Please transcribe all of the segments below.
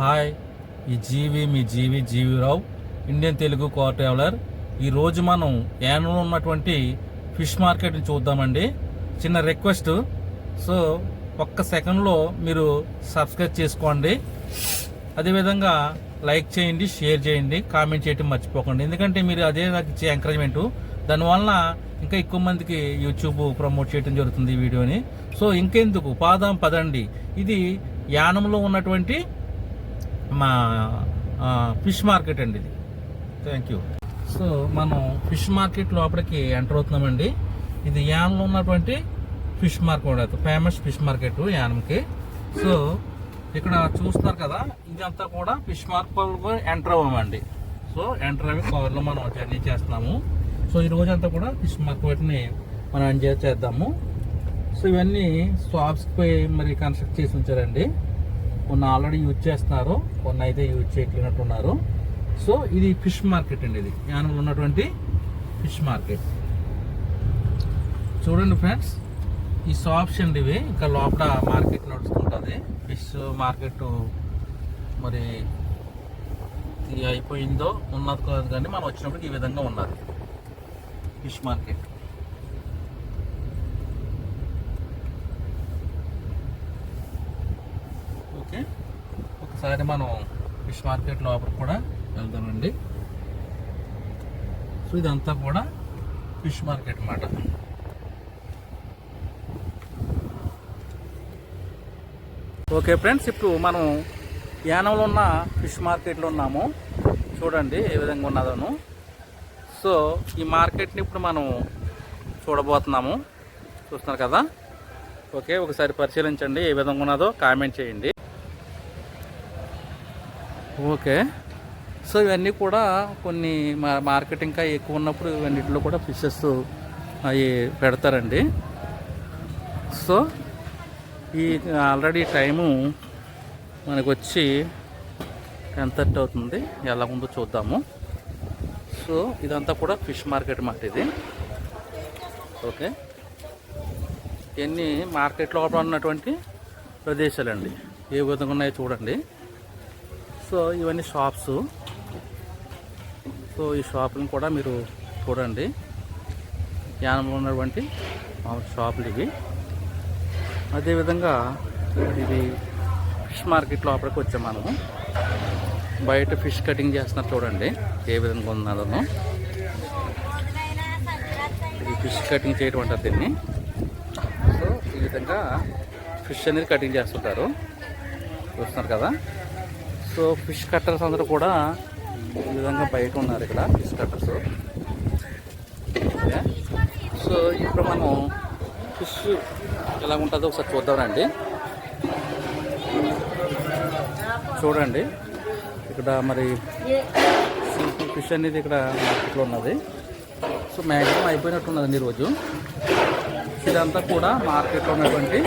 Hi. ఈ జీవి మీ జీవి జీవిరావు ఇండియన్ తెలుగు కార్ ట్రావెలర్. ఈరోజు మనం యానంలో ఉన్నటువంటి ఫిష్ మార్కెట్ని చూద్దామండి. చిన్న రిక్వెస్ట్. సో ఒక్క సెకండ్లో మీరు సబ్స్క్రైబ్ చేసుకోండి. అదేవిధంగా లైక్ చేయండి షేర్ చేయండి కామెంట్ చేయడం మర్చిపోకండి. ఎందుకంటే మీరు అదే నాకు ఇచ్చే ఎంకరేజ్మెంట్ దానివల్ల ఇంకా ఎక్కువ మందికి యూట్యూబ్ ప్రమోట్ చేయడం జరుగుతుంది ఈ వీడియోని. సో ఇంకెందుకు? పాదం పదండి. ఇది యానంలో ఉన్నటువంటి మా ఫిష్ మార్కెట్ అండి ఇది. థ్యాంక్ యూ సో మనం ఫిష్ మార్కెట్ లోపలికి ఎంటర్ అవుతున్నామండి. ఇది యానంలో ఉన్నటువంటి fish market famous fish market యానంకి. So ఇక్కడ చూస్తున్నారు కదా ఇదంతా కూడా ఫిష్ మార్కెట్ ఎంటర్ అవ్వమండి. సో ఎంటర్ అవి కవర్లో మనం జర్నీ చేస్తున్నాము. సో ఈ రోజంతా కూడా ఫిష్ మార్కెట్ని మనం ఎంజాయ్ చేద్దాము. సో ఇవన్నీ షాప్స్కి మరి కన్స్ట్రక్ట్ చేసి ఉంచారండి. కొన్ని ఆల్రెడీ యూజ్ చేస్తున్నారు కొన్ని అయితే యూజ్ చేయట్లేనట్టున్నారు. సో ఇది ఫిష్ మార్కెట్ అండి ఇది. యానంలో ఉన్నటువంటి ఫిష్ మార్కెట్ చూడండి ఫ్రెండ్స్ ఈ షాప్స్ అండి ఇవి. ఇంకా లోపల మార్కెట్ నడుస్తుంటుంది. ఫిష్ మార్కెట్ మరి ఇది అయిపోయిందో ఉన్నది కాదు కానీ మనం వచ్చినప్పటికి ఈ విధంగా ఉన్నది. ఫిష్ మార్కెట్ ఓకే ఒకసారి మనం ఫిష్ మార్కెట్ లోపల కూడా వెళ్దామండి. సో ఇదంతా కూడా ఫిష్ మార్కెట్ అన్నమాట. ఓకే ఫ్రెండ్స్ ఇప్పుడు మనం యానంలో ఉన్న ఫిష్ మార్కెట్లో ఉన్నాము. చూడండి ఏ విధంగా ఉన్నదను. సో ఈ మార్కెట్ని ఇప్పుడు మనం చూడబోతున్నాము. చూస్తున్నారు కదా? ఓకే ఒకసారి పరిశీలించండి ఏ విధంగా ఉన్నదో కామెంట్ చేయండి. ఓకే. సో ఇవన్నీ కూడా కొన్ని మా మార్కెట్ ఇంకా ఎక్కువ ఉన్నప్పుడు ఇవన్నిటిలో కూడా ఫిషెస్ అవి పెడతారండి. సో ఈ ఆల్రెడీ టైము మనకు వచ్చి టెన్ థర్టీ అవుతుంది. ఎలా ఉందో చూద్దాము. సో ఇదంతా కూడా ఫిష్ మార్కెట్ మాట ఇది. ఓకే. ఇవన్నీ మార్కెట్ లోపల ఉన్నటువంటి ప్రదేశాలండి? ఏ విధంగా ఉన్నాయో చూడండి. సో ఇవన్నీ షాప్స్. సో ఈ షాపులను కూడా మీరు చూడండి. యానంలో ఉన్నటువంటి మామూలు షాపులు ఇవి. అదేవిధంగా ఇది ఫిష్ మార్కెట్ లోపలికి వచ్చాం మనము బయట ఫిష్ కటింగ్ చేస్తున్నారు చూడండి ఏ విధంగా ఉన్నదో ఇది ఫిష్ కటింగ్ చేయడం అంటారు దీన్ని. సో ఈ విధంగా ఫిష్ అనేది కటింగ్ చేస్తుంటారు. చూస్తున్నారు కదా? సో ఫిష్ కట్టర్స్ అందరూ కూడా ఈ విధంగా బయట ఉన్నారు ఇక్కడ ఫిష్ కట్టర్స్. సో ఇప్పుడు మనం ఫిష్ ఎలా ఉంటుందో ఒకసారి చూద్దామండి చూడండి. ఇక్కడ మరి ఫిష్ అనేది ఇక్కడ మార్కెట్లో ఉన్నది. సో మ్యాక్సిమం అయిపోయినట్టున్నదండి ఈరోజు. ఇదంతా కూడా మార్కెట్లో ఉన్నటువంటి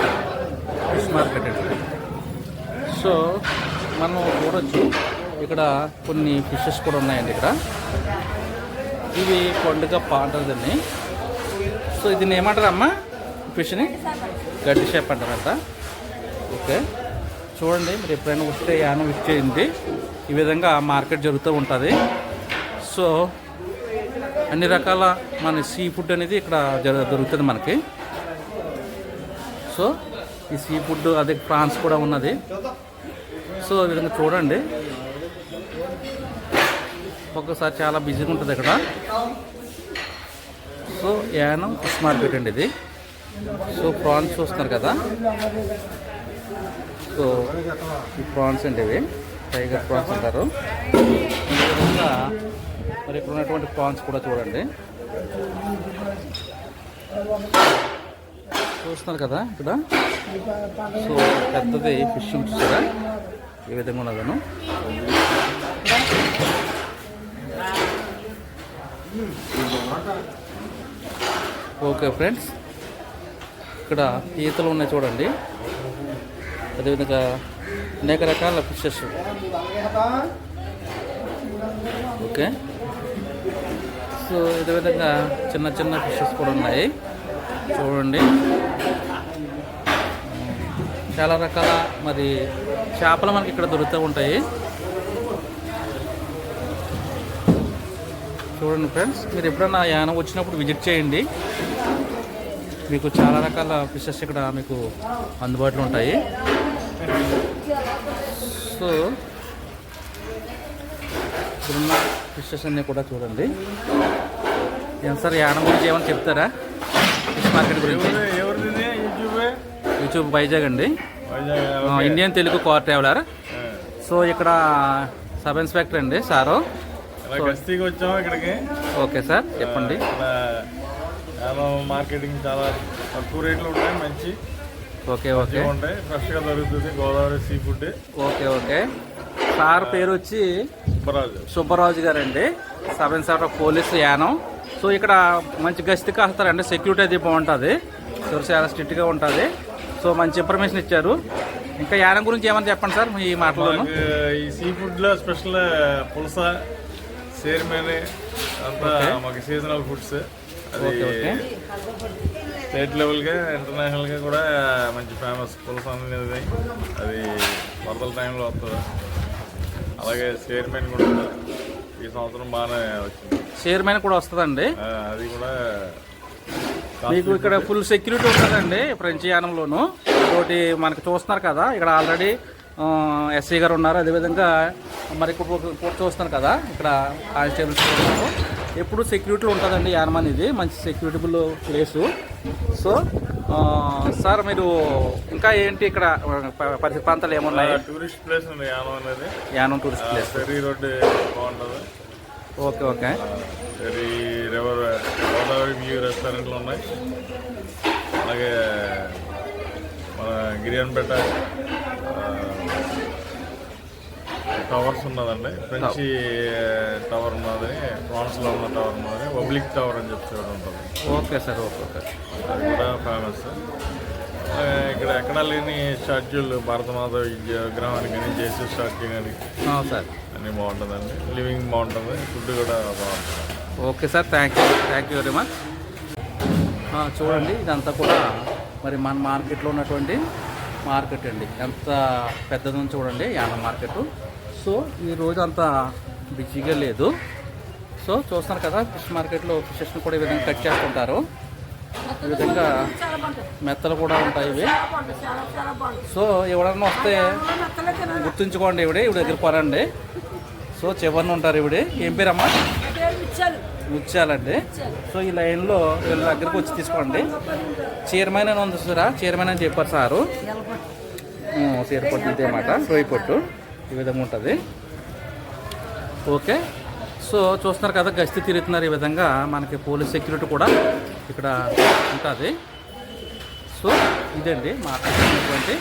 ఫిష్ మార్కెట్ అండి. సో మనం చూడొచ్చు. ఇక్కడ కొన్ని ఫిషెస్ కూడా ఉన్నాయండి ఇక్కడ. ఇవి పండుగ పాంటదండి సో దీన్ని ఏమంటారు అమ్మా ఫిష్ని గడ్డి షేప్ అంటారంట. ఓకే. చూడండి మీరు ఎప్పుడైనా వస్తే యానం ఇచ్చేయండి ఈ విధంగా మార్కెట్ జరుగుతూ ఉంటుంది. సో అన్ని రకాల మన సీ ఫుడ్ అనేది ఇక్కడ దొరుకుతుంది మనకి. సో ఈ సీ ఫుడ్ అదే ప్రాన్స్ కూడా ఉన్నది. సో ఈ విధంగా చూడండి. ఒక్కసారి చాలా బిజీగా ఉంటుంది ఇక్కడ సో యానం ఫిష్ మార్కెట్ అండి ఇది. సో ప్రాన్స్ చూస్తున్నారు కదా. సో ఈ ప్రాన్స్ అండి ఇవి. టైగర్ ప్రాన్స్ అంటారు. విధంగా మరి ఇక్కడ ఉన్నటువంటి ప్రాన్స్ కూడా చూడండి. చూస్తున్నారు కదా ఇక్కడ. సో పెద్దది ఫిష్ చూసారా ఏ విధంగా ఉన్నదను ఓకే ఫ్రెండ్స్ ఇక్కడ ఈతలు ఉన్నాయి చూడండి. అదేవిధంగా అనేక రకాల ఫిషెస్. ఓకే. సో ఇదే విధంగా చిన్న చిన్న ఫిషెస్ కూడా ఉన్నాయి. చూడండి. చాలా రకాల మరి చేపలు మనకి ఇక్కడ దొరుకుతూ ఉంటాయి. చూడండి ఫ్రెండ్స్ మీరు ఎప్పుడన్నా యానం వచ్చినప్పుడు విజిట్ చేయండి. మీకు చాలా రకాల ఫిషెస్ ఇక్కడ మీకు అందుబాటులో ఉంటాయి. సో ఇప్పుడున్న ఫిషెస్ అన్నీ కూడా చూడండి. ఏం సార్ యానం గురించి ఏమైనా చెప్తారా? ఫిష్ మార్కెట్ గురించి? యూట్యూబ్ వైజాగ్ అండి. Indian Telugu car traveller. So ఇక్కడ సబ్ ఇన్స్పెక్టర్ అండి సారు. గస్తీకి వచ్చాము ఇక్కడికి. ఓకే సార్ చెప్పండి. చాలా మార్కెటింగ్ చాలా తక్కువ రేట్లు ఉంటాయి మంచి. Okay okay. ఉంటాయి ఫ్రెష్గా దొరుకుతుంది Godavari sea food okay okay. Sir పేరు వచ్చి సుబ్బరాజు. సుబ్బరాజు గారు అండి sub inspector police Yanam. So ఇక్కడ మంచి గస్తీ కాస్తారండి సెక్యూరిటీ అది బాగుంటుంది. సో చాలా స్ట్రిక్ట్గా ఉంటుంది. సో మంచి ఇన్ఫర్మేషన్ ఇచ్చారు. ఇంకా యానం గురించి ఏమని చెప్పండి సార్ మీ మాటలోను మాకు ఈ సీ ఫుడ్లో స్పెషల్ పులస సేర్మేని అంతా. మాకు సీజనల్ ఫుడ్స్ అది స్టేట్ లెవెల్గా ఇంటర్నేషనల్గా కూడా మంచి ఫేమస్ పులస అనేది అది వరదల టైంలో వస్తుంది. అలాగే చైర్మన్ కూడా ఈ సంవత్సరం బాగానే వచ్చింది. చైర్మన్ కూడా వస్తుందండి. అది కూడా మీకు ఇక్కడ ఫుల్ సెక్యూరిటీ ఉంటుందండి ఫ్రెంచ్ యానంలోను. ఒకటి మనకి చూస్తున్నారు కదా ఇక్కడ ఆల్రెడీ ఎస్ఐ గారు ఉన్నారు. అదేవిధంగా మరి ఇప్పుడు ఇప్పుడు చూస్తున్నారు కదా ఇక్కడ కానిస్టేబుల్స్ ఉన్నారు. ఎప్పుడు సెక్యూరిటీ ఉంటుందండి యానం అనేది మంచి సెక్యూరిటబుల్ ప్లేసు. సో సార్ మీరు ఇంకా ఏంటి ఇక్కడ ప- పరిసర ప్రాంతాలు ఏమున్నాయి? టూరిస్ట్ ప్లేస్ ఉంది యానం అనేది. Yanam tourist place. రోడ్డు బాగుంటుంది. Okay okay. River Godavari view రెస్టారెంట్లు ఉన్నాయి. అలాగే మన గిరిజనపేట టవర్స్ ఉన్నదండి. ఫ్రెంచి టవర్ ఉన్నది ఫ్రాన్స్లో ఉన్న టవర్ ఉన్నది పబ్లిక్ టవర్ అని చెప్పి ఉంటుంది. Okay sir okay okay. అది కూడా ఫేమస్. ఇక్కడ ఎక్కడ లేని స్టాచ్యూలు భారతమాత విగ్రహానికి కానీ జేసీ స్టాచ్యూ కానీ సార్. అన్నీ బాగుంటుందండి. లివింగ్ బాగుంటుంది ఫుడ్ కూడా బాగుంటుంది. Okay sir thank you thank you very much చూడండి ఇదంతా కూడా మరి మన మార్కెట్లో ఉన్నటువంటి మార్కెట్ అండి. ఎంత పెద్దదని చూడండి యానం మార్కెట్. సో ఈ రోజు అంత బిజీగా లేదు. సో చూస్తున్నారు కదా ఫిష్ మార్కెట్లో ఫిషెస్ని కూడా ఈ విధంగా కట్ చేస్తుంటారు. ఈ విధంగా మెత్తలు కూడా ఉంటాయి ఇవి. సో ఎవడన్నా వస్తే గుర్తుంచుకోండి ఇవిడే ఇవి దగ్గర కొనండి. సో చివరిని ఉంటారు ఇవిడే. ఏం పేరమ్మా? ముత్యాలండి సో ఈ లైన్లో వీళ్ళ దగ్గరకు వచ్చి తీసుకోండి. చీరమైన అని ఉంది సారా చీరమైన అని చెప్పారు సారు. చీరపట్టు ఇదే అన్నమాట రోయి పొట్టు. ఈ విధంగా ఉంటుంది. ఓకే. సో చూస్తున్నారు కదా గస్తీ తిరుగుతున్నారు ఈ విధంగా. మనకి పోలీస్ సెక్యూరిటీ కూడా ఇక్కడ ఉంటుంది. సో ఇదండి మాట్లాడుతున్నటువంటి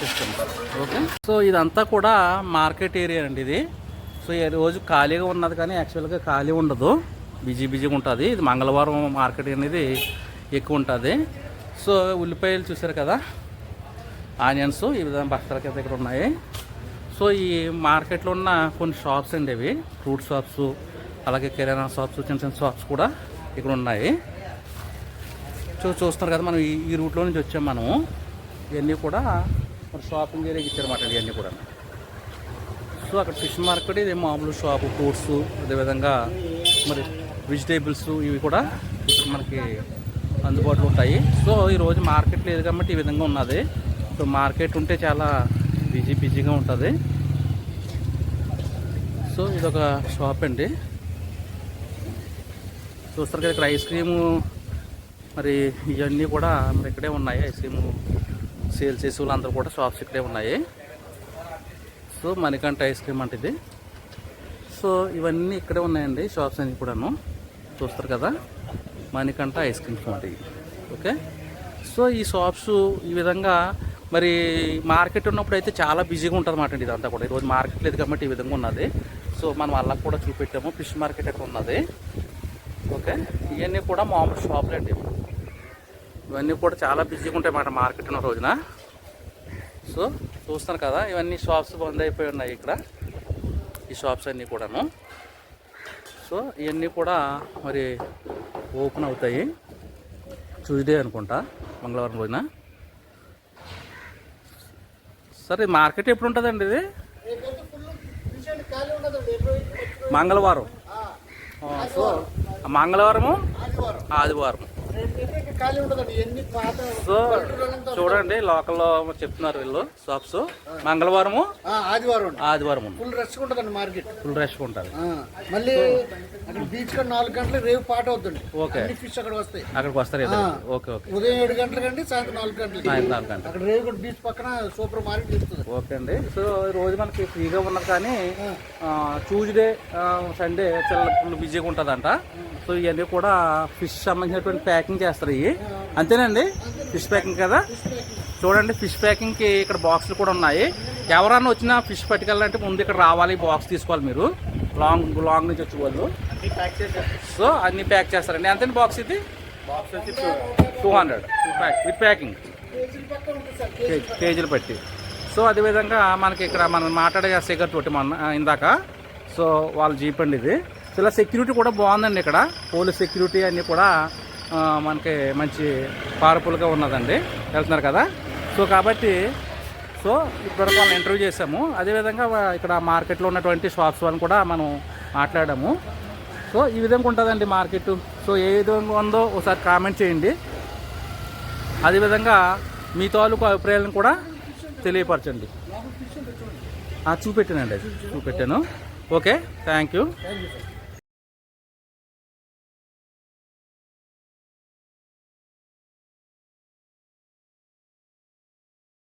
సిస్టమ్ ఓకే. సో ఇదంతా కూడా మార్కెట్ ఏరియా అండి ఇది. సో ఈ రోజు ఖాళీగా ఉన్నది కానీ యాక్చువల్గా ఖాళీ ఉండదు. బిజీ బిజీగా ఉంటుంది. ఇది మంగళవారం మార్కెట్ అనేది ఎక్కువ ఉంటుంది. సో ఉల్లిపాయలు చూసారు కదా? ఆనియన్స్ ఈ విధంగా బస్తాల కింద ఇక్కడ ఉన్నాయి. సో ఈ మార్కెట్లో ఉన్న కొన్ని షాప్స్ అండి ఇవి. ఫ్రూట్ షాప్స్ అలాగే కిరాణా షాప్స్ చిన్న చిన్న షాప్స్ కూడా ఇక్కడ ఉన్నాయి. చూ చూస్తున్నారు కదా మనం ఈ ఈ రూట్లో నుంచి వచ్చాం మనము. ఇవన్నీ కూడా మన షాపింగ్ ఏరియాకి ఇచ్చారన్నమాట ఇవన్నీ కూడా. సో అక్కడ ఫిష్ మార్కెట్ ఇది మామూలు షాపు ఫ్రూట్స్ అదేవిధంగా మరి వెజిటేబుల్స్ ఇవి కూడా ఇక్కడ మనకి అందుబాటులో ఉంటాయి. సో ఈరోజు మార్కెట్ లేదు కాబట్టి ఈ విధంగా ఉన్నది. సో మార్కెట్ ఉంటే చాలా బిజీ బిజీగా ఉంటుంది. సో ఇది ఒక షాప్ అండి. చూస్తారు కదా ఇక్కడ ఐస్ క్రీము మరి ఇవన్నీ కూడా మరి ఇక్కడే ఉన్నాయి. ఐస్ క్రీము సేల్ చేసే వాళ్ళందరూ కూడా షాప్స్ ఇక్కడే ఉన్నాయి. సో మణికంఠ ఐస్ క్రీమ్ అంటే ఇది. సో ఇవన్నీ ఇక్కడే ఉన్నాయండి షాప్స్ అన్ని కూడాను. చూస్తారు కదా మణికంఠ ఐస్ క్రీమ్స్ అంటే ఓకే సో ఈ షాప్స్ ఈ విధంగా మరి మార్కెట్ ఉన్నప్పుడు అయితే చాలా బిజీగా ఉంటుంది అన్నమాట అండి ఇదంతా కూడా. ఈరోజు మార్కెట్ లేదు కాబట్టి ఈ విధంగా ఉన్నది. సో మనం అలా కూడా చూపెట్టాము. ఫిష్ మార్కెట్ అక్కడ ఉన్నది. ఓకే ఇవన్నీ కూడా మామూలు షాపులు అండి ఇవన్నీ కూడా చాలా బిజీగా ఉంటాయి అన్నమాట మార్కెట్ ఉన్న రోజున. సో చూస్తున్నారు కదా ఇవన్నీ షాప్స్ బంద్ అయిపోయి ఉన్నాయి ఇక్కడ. ఈ షాప్స్ అన్నీ కూడాను. సో ఇవన్నీ కూడా మరి ఓపెన్ అవుతాయి. ట్యూస్డే అనుకుంటా మంగళవారం రోజున. సార్ మార్కెట్ ఎప్పుడు ఉంటుందండి ఇది? మంగళవారం. సో మంగళవారము? ఆదివారం. సో చూడండి లోకల్లో చెప్తున్నారు వీళ్ళు షాప్స్. మంగళవారము? ఆ, ఆదివారం ఆదివారం ఫుల్ రష్ ఉంటుందండి మార్కెట్. ఫుల్ రష్గా ఉంటుంది. మళ్ళీ అక్కడ బీచ్ కాడ నాలుగు గంటలకు రేపు పాట అవుతుంది ఓకే. ఫిష్ అక్కడ వస్తాయి. అక్కడికి వస్తారు. Okay okay. ఉదయం ఏడు గంటల కండి సాయంత్రం నాలుగు గంటలకి. సాయంత్రం నాలుగు గంటలు అక్కడ రేవు బీచ్ పక్కన సూపర్ మార్కెట్ ఇస్తుంది ఓకే అండి. సో ఈ రోజు మనకి ఫ్రీగా ఉన్నది కానీ ట్యూస్డే సండే చాలా ఫుల్ బిజీగా ఉంటుందంట. సో ఇవన్నీ కూడా ఫిష్ సంబంధించినటువంటి ప్యాకింగ్ చేస్తారు ఇవి. అంతేనండి? ఫిష్ ప్యాకింగ్ కదా? చూడండి ఫిష్ ప్యాకింగ్కి ఇక్కడ బాక్సులు కూడా ఉన్నాయి. ఎవరన్నా వచ్చినా ఫిష్ పట్టుకెళ్ళాలంటే ముందు ఇక్కడ రావాలి బాక్స్ తీసుకోవాలి మీరు. లాంగ్ లాంగ్ నుంచి వచ్చే వాళ్ళు. సో అన్ని ప్యాక్ చేస్తారండి. ఎంత బాక్స్ ఇది? బాక్స్ వచ్చి టూ హండ్రెడ్ విత్ ప్యాకింగ్. కేజీలు పట్టి. సో అదేవిధంగా మనకి ఇక్కడ మనం మాట్లాడే శేఖర్ తోటి మొన్న ఇందాక. సో వాళ్ళ జీప్ అండి ఇది. ఇలా సెక్యూరిటీ కూడా బాగుందండి ఇక్కడ. పోలీస్ సెక్యూరిటీ అన్నీ కూడా మనకి మంచి పవర్ఫుల్గా ఉన్నదండి. వెళ్తున్నారు కదా? సో కాబట్టి సో ఇప్పుడు వాళ్ళని ఇంటర్వ్యూ చేసాము అదేవిధంగా ఇక్కడ మార్కెట్లో ఉన్నటువంటి షాప్స్ వాళ్ళని కూడా మనం మాట్లాడాము. సో ఈ విధంగా ఉంటుందండి మార్కెట్ సో ఏ విధంగా ఉందో ఒకసారి కామెంట్ చేయండి. అదేవిధంగా మీ తాలూకు అభిప్రాయాలను కూడా తెలియపరచండి. చూపెట్టానండి. చూపెట్టాను. Okay thank you